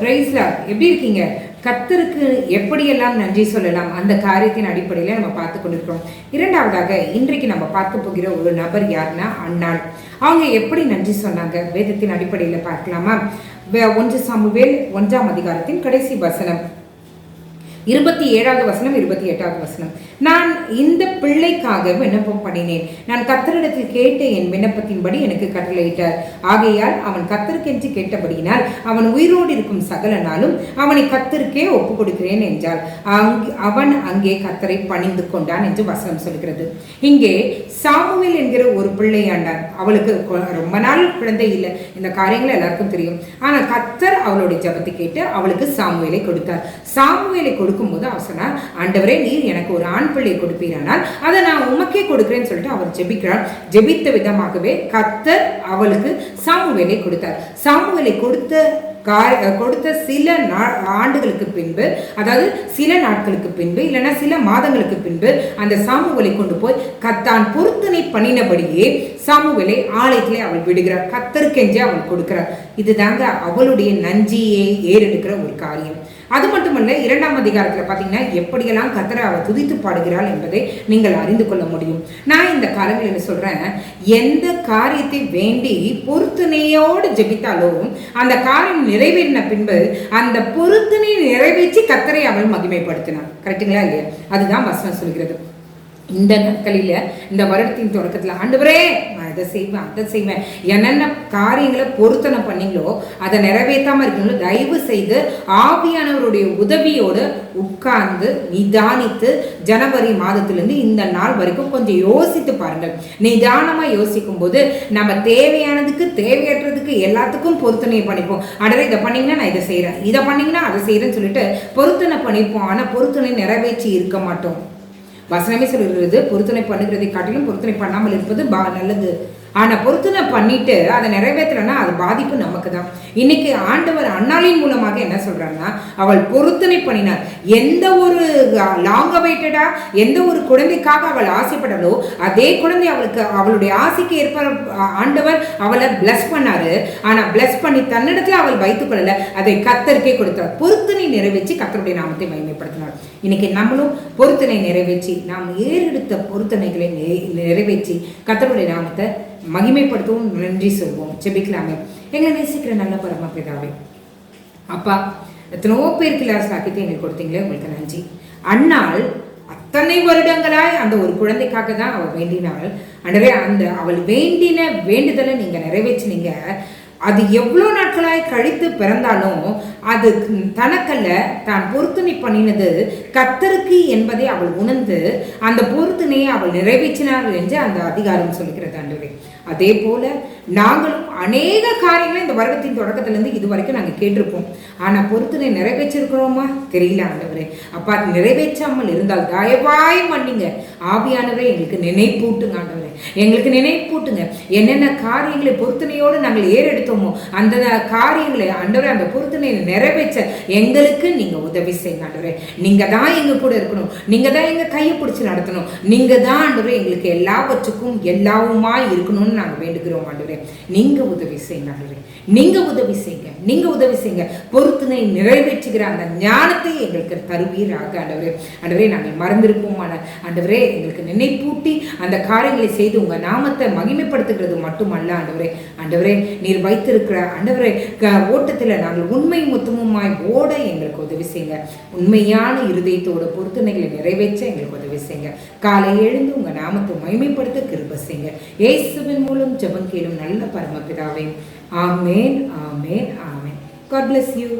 பிரைஸ்லா எப்படி இருக்கீங்க? கத்தருக்கு எப்படியெல்லாம் நன்றி சொல்லலாம் அந்த காரியத்தின் அடிப்படையில் நம்ம பார்த்து கொண்டிருக்கிறோம். இரண்டாவதாக இன்றைக்கு நம்ம பார்க்க போகிற ஒரு நபர் யாருன்னா அண்ணாள் அவங்க எப்படி நன்றி சொன்னாங்க? வேதத்தின் அடிப்படையில் பார்க்கலாமா? வே- ஒன்று சாமுவேல் ஒன்றாம் அதிகாரத்தின் கடைசி வசனம். இருபத்தி ஏழாவது வசனம் இருபத்தி எட்டாவது வசனம். நான் இந்த பிள்ளைக்காக விண்ணப்பம் பண்ணினேன். நான் கத்தரிடத்தில் கேட்ட என் விண்ணப்பத்தின்படி எனக்கு கட்டளையிட்டார் ஆகையால் அவன் கத்தருக்கென்று கேட்டபடியினால் அவன் உயிரோடு இருக்கும் சகல நாளும் அவனை கத்தருக்கே ஒப்பு கொடுக்கிறேன் என்றால் அவன் அங்கே கத்தரை பணிந்து கொண்டான் என்று வசனம் சொல்கிறது. இங்கே சாமுவேல் என்கிற ஒரு பிள்ளை அவளுக்கு ரொம்ப நாள் குழந்தை இல்லை. இந்த காரியங்கள் எல்லாருக்கும் தெரியும். ஆனால் கத்தர் அவளுடைய ஜெபத்தை கேட்டு அவளுக்கு சாமுவேலை கொடுத்தார். சாமுவேலை கொடுக்கும்போது அவர் சொன்னார் ஆண்டவரே நீர் எனக்கு ஒரு ஆண் பிள்ளை கொடுப்பீரானால் அதை நான் உமக்கே கொடுக்குறேன்னு சொல்லிட்டு அவர் ஜெபிக்கிறார். ஜெபித்த விதமாகவே கத்தர் அவளுக்கு சாமுவேலை கொடுத்தார். சாமுவேலை கொடுத்த கொடுத்த சில நா- ஆண்டுகளுக்கு பின்பு அதாவது சில நாட்களுக்கு பின்பு இல்லைன்னா சில மாதங்களுக்கு பின்பு அந்த சாமுவலை கொண்டு போய் கத்தான் பொருத்தனை பண்ணினபடியே சாமுவலை ஆலயத்திலே அவள் விடுகிறார். கத்தருக்கெஞ்சே அவள் கொடுக்கிறார். இதுதாங்க அவளுடைய நஞ்சியை ஏறெடுக்கிற ஒரு காரியம். அது மட்டுமல்ல இரண்டாம் அதிகாரத்தில் பார்த்தீங்கன்னா எப்படியெல்லாம் கத்தரை அவள் துதித்து பாடுகிறாள் என்பதை நீங்கள் அறிந்து கொள்ள முடியும். நான் இந்த காலங்களில் சொல்கிறேன் எந்த காரியத்தை வேண்டி பொருத்தனையோடு ஜெபித்தாலும் அந்த காரியம் நிறைவேறின பின்பு அந்த பொருத்தனை நிறைவேற்றி கத்தரை அவள் மகிமைப்படுத்தினாள் கரெக்டுங்களா இல்லையா? அதுதான் வசனம் சொல்கிறது. இந்த நாட்களில் இந்த வருடத்தின் தொடக்கத்தில் ஆண்டவரே நான் இதை செய்வேன் அதை செய்வேன். என்னென்ன காரியங்களை பொருத்தனை பண்ணீங்களோ அதை நிறைவேற்றாமல் இருக்கீங்களோ தயவு செய்து ஆவியானவருடைய உதவியோடு உட்கார்ந்து நிதானித்து ஜனவரி மாதத்திலிருந்து இந்த நாள் வரைக்கும் கொஞ்சம் யோசித்து பாருங்கள். நிதானமாக யோசிக்கும் போது நம்ம தேவையானதுக்கு தேவையற்றதுக்கு எல்லாத்துக்கும் பொருத்தனை பண்ணிப்போம். அடவே இதை பண்ணிங்கன்னா நான் இதை செய்கிறேன் இதை பண்ணிங்கன்னா அதை செய்கிறேன்னு சொல்லிட்டு பொருத்தனை பண்ணிப்போம். ஆனால் பொருத்தனை நிறைவேற்றி இருக்க மாட்டோம். வசனமே சொல்கிறது பொருத்தனை பண்ணுகிறதை காட்டிலும் பொருத்தனை பண்ணாமல் இருப்பது பா நல்லது. ஆனால் பொருத்தனை பண்ணிட்டு அதை நிறைவேற்றலைன்னா அது பாதிப்பு நமக்கு தான் இன்னைக்கு ஆண்டவர் அண்ணாளின் மூலமாக என்ன சொல்றாங்கன்னா அவள் பொருத்தனை பண்ணினார். எந்த ஒரு லாங் அவைட்டடா எந்த ஒரு குழந்தைக்காக அவள் ஆசைப்படலோ அதே குழந்தை அவளுக்கு அவளுடைய ஆசைக்கு ஏற்ப ஆண்டவர் அவளை பிளஸ் பண்ணாரு. ஆனால் பிளஸ் பண்ணி தன்னிடத்துல அவள் வைத்துக் கொள்ளல அதை கத்தருக்கே கொடுத்தார். பொருத்தனை நிறைவேற்றி கத்தருடைய நாமத்தை மயமைப்படுத்தினார் இன்னைக்கு நம்மளும் பொருத்தனை நிறைவேற்றி நாம் ஏறெடுத்த பொருத்தனைகளை நிறை- நிறைவேற்றி கத்தருடைய நாமத்தை மகிமைப்படுத்தவும் நன்றி சொல்வோம். செபிக்கலாமே எங்களை நேசிக்கிற நல்ல பரமபிதாவே. அப்பா எத்தனையோ பேருக்கு இல்லாத சாக்கியத்தை எங்களுக்கு கொடுத்தீங்களே உங்களுக்கு நன்றி. அண்ணாள் அத்தனை வருடங்களாய் அந்த ஒரு குழந்தைக்காக தான் அவள் வேண்டினாள் அன்றவே அந்த அவள் வேண்டின வேண்டுதலை நீங்கள் நிறைவேற்றினீங்க. அது எவ்வளோ நாட்களாய் கழித்து பிறந்தாலும் அது தனக்கல்ல தான் பொருத்தனை பண்ணினது கத்தருக்கு என்பதை அவள் உணர்ந்து அந்த பொருத்தனையை அவள் நிறைவேற்றினார் என்று அந்த அதிகாரம் சொல்லுகிறது ஆண்டவரே. அதே போல நாங்களும் அநேக காரியங்களை இந்த வருடத்தின் தொடக்கத்திலேருந்து இது வரைக்கும் நாங்கள் கேட்டிருப்போம். ஆனால் பொருத்தனை நிறைவேற்றிருக்கிறோமா? தெரியல ஆண்டவரே. அப்பா அது நிறைவேற்றாமல் இருந்தால் தயவாய் மன்னிங்க. ஆவியானவரே எங்களுக்கு நினைப்பூட்டுங்க ஆண்டவரே. எங்களுக்கு நினைப்பூட்டுங்க. என்னென்ன காரியங்களை பொருத்தனையோடு நாங்கள் ஏறெடுத்து நிறைவேற்றுமோ அந்த காரியங்களை ஆண்டவரே அந்த பொருத்தனை நிறைவேற்ற எங்களுக்கு நீங்க உதவி செய்யுங்க ஆண்டவரே. நீங்கள் தான் எங்க கூட இருக்கணும். நீங்கள் தான் எங்க கையை பிடிச்சி நடத்தணும். நீங்கள் தான் ஆண்டவரே எங்களுக்கு எல்லாவற்றுக்கும் எல்லாவுமா இருக்கணும்னு நாங்க வேண்டுகிறோம் ஆண்டவரே. நீங்க உதவி செய்யுங்க ஆண்டவரே. நீங்க உதவி செய்யுங்க. நீங்க உதவி செய்யுங்க. பொருத்தனை நிறைவேற்றுகிற அந்த ஞானத்தை எங்களுக்கு தருவீராக ஆண்டவரே. ஆண்டவரே நாங்கள் மறந்திருப்போமான ஆண்டவரே எங்களுக்கு நினைப்பூட்டி அந்த காரியங்களை செய்து உங்க நாமத்தை மகிமைப்படுத்துகிறது மட்டுமல்ல ஆண்டவரே. ஆண்டவரே நீர் வைத்திருக்கிற ஆண்டவரே ஓட்டத்தில் ஓட்டத்துல நாங்கள் உண்மை மொத்தமுமாய் ஓட எங்களுக்கு உதவி செய்யுங்க. உண்மையான இருதயத்தோட பொருத்தனைகளை நிறைவேற்ற எங்களுக்கு உதவி செய்யுங்க. காலை எழுந்து உங்க நாமத்தை மகிமைப்படுத்த கிருப செய்யுங்க. இயேசுவின் மூலம் ஜபம் கேளும் நல்ல பரமபிதாவே. ஆமேன் ஆமேன் ஆமேன். God bless you